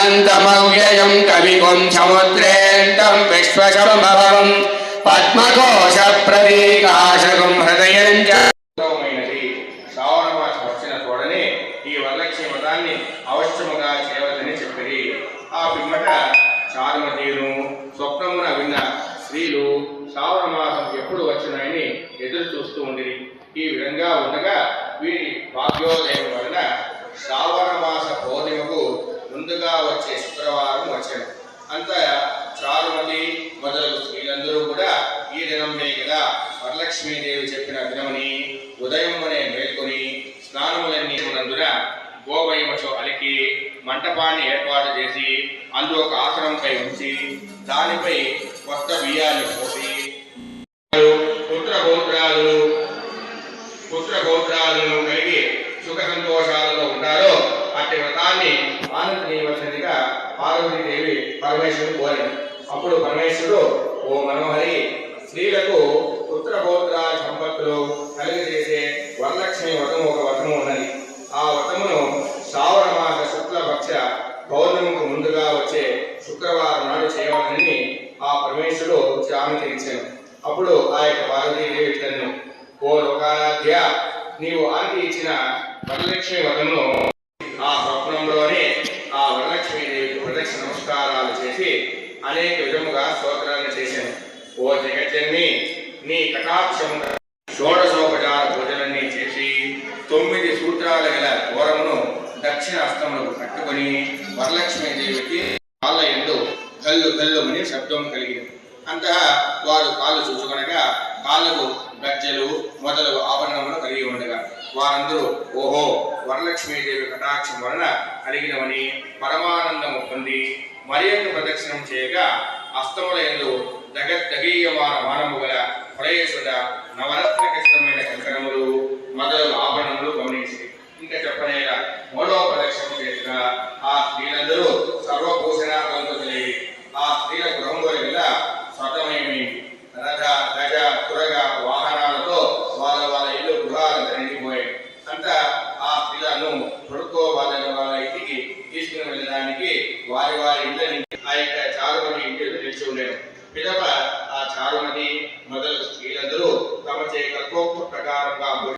अनन्तमव्ययं कविकुं समुद्रेन्दं विश्वसम्भवं పద్మకోశప్రదీకాశకం హృదయం ఉత్తమమైనది శ్రావణ మాసం వచ్చిన తోడనే ఈ వరలక్ష్మి వ్రతాన్ని అవశ్యముగా చేయవద్దని చెప్పిరి ఆ పిమ్మట చారుమతీను స్వప్నమున విన్న స్త్రీలు శ్రావణ మాసం ఎప్పుడు వచ్చినాయని ఎదురు చూస్తూ ఉండిరి ఈ విధంగా ఉండగా వీరి భాగ్యోదయం వలన శ్రావణ మాస పౌర్ణిమకు ముందుగా వచ్చే శుక్రవారం వచ్చాడు. అంత చారుమతి మొదలగు స్త్రీలందరూ కూడా ఈ దినమే కదా వరలక్ష్మీదేవి చెప్పిన దినమని ఉదయం అనే మేల్కొని స్నానములన్నీ ఉన్నందున గోవయమచో అలికి మంటపాన్ని ఏర్పాటు చేసి అందులో ఒక ఆసనంపై ఉంచి దానిపై కొత్త చెప్పి పరమేశ్వరుడు కోరాడు అప్పుడు పరమేశ్వరుడు ఓ మనోహరి స్త్రీలకు పుత్ర పౌత్ర సంపత్తులు కలిగజేసే వరలక్ష్మి వ్రతం ఒక వ్రతము ఉన్నది. ఆ వ్రతమును శ్రావణ మాస శుక్లపక్ష పౌర్ణమికి ముందుగా వచ్చే శుక్రవారం నాడు చేయవాలని ఆ పరమేశ్వరుడు జామితి అప్పుడు ఆ యొక్క పార్వతీదేవి ఓ లోకారాధ్య నీవు ఆంటి ఇచ్చిన వరలక్ష్మి వ్రతమును ఆ స్వప్నంలోనే ఆ వరలక్ష్మి దేవికి ప్రదక్షిణ నమస్కారాలు చేసి అనేక విధముగా స్తోత్రాన్ని చేశాను. ఓ జగజ్జన్మి నీ కటాక్షము షోడశోపచార పూజలన్నీ చేసి తొమ్మిది సూత్రాల గల ఘోరమును దక్షిణ హస్తములకు కట్టుకొని వరలక్ష్మి దేవికి ఎందు గల్లు అని శబ్దం కలిగింది. అంతగా వారు కాళ్ళు చూసుకొనగా కాళ్ళకు గజ్జలు మొదలగు ఆభరణములు కలిగి ఉండగా వారందరూ ఓహో వరలక్ష్మీదేవి కటాక్షం వలన కలిగినవని పరమానందము పొంది మరి యొక్క ప్రదక్షిణం చేయగా దగ ఎందు దగద్దగీయమాన మానము గల ప్రయేసుడ నవరత్న కష్టమైన కంకణములు మొదలు ఆభరణములు గమనించి. ఇంకా చెప్పనేలా మూడవ ప్రదక్షిణం చేసిన ఆ స్త్రీలందరూ సర్వభూషణ కలిగి ఆ స్త్రీల గృహం వెళ్ళ స్వతమేమి రథ గజ తురగ వాహనాలతో వాళ్ళ వాళ్ళ ఇల్లు గృహాలంతా నిండిపోయాయి అంతా ఆ స్త్రీలను కొడుకో వాళ్ళ వాళ్ళ ఇంటికి తీసుకుని వెళ్ళడానికి వారి వారి ఇంటి ఆ యొక్క చారుమతి ఇంటి నిలిచి ఉండేది. పిదప ఆ చారుమతి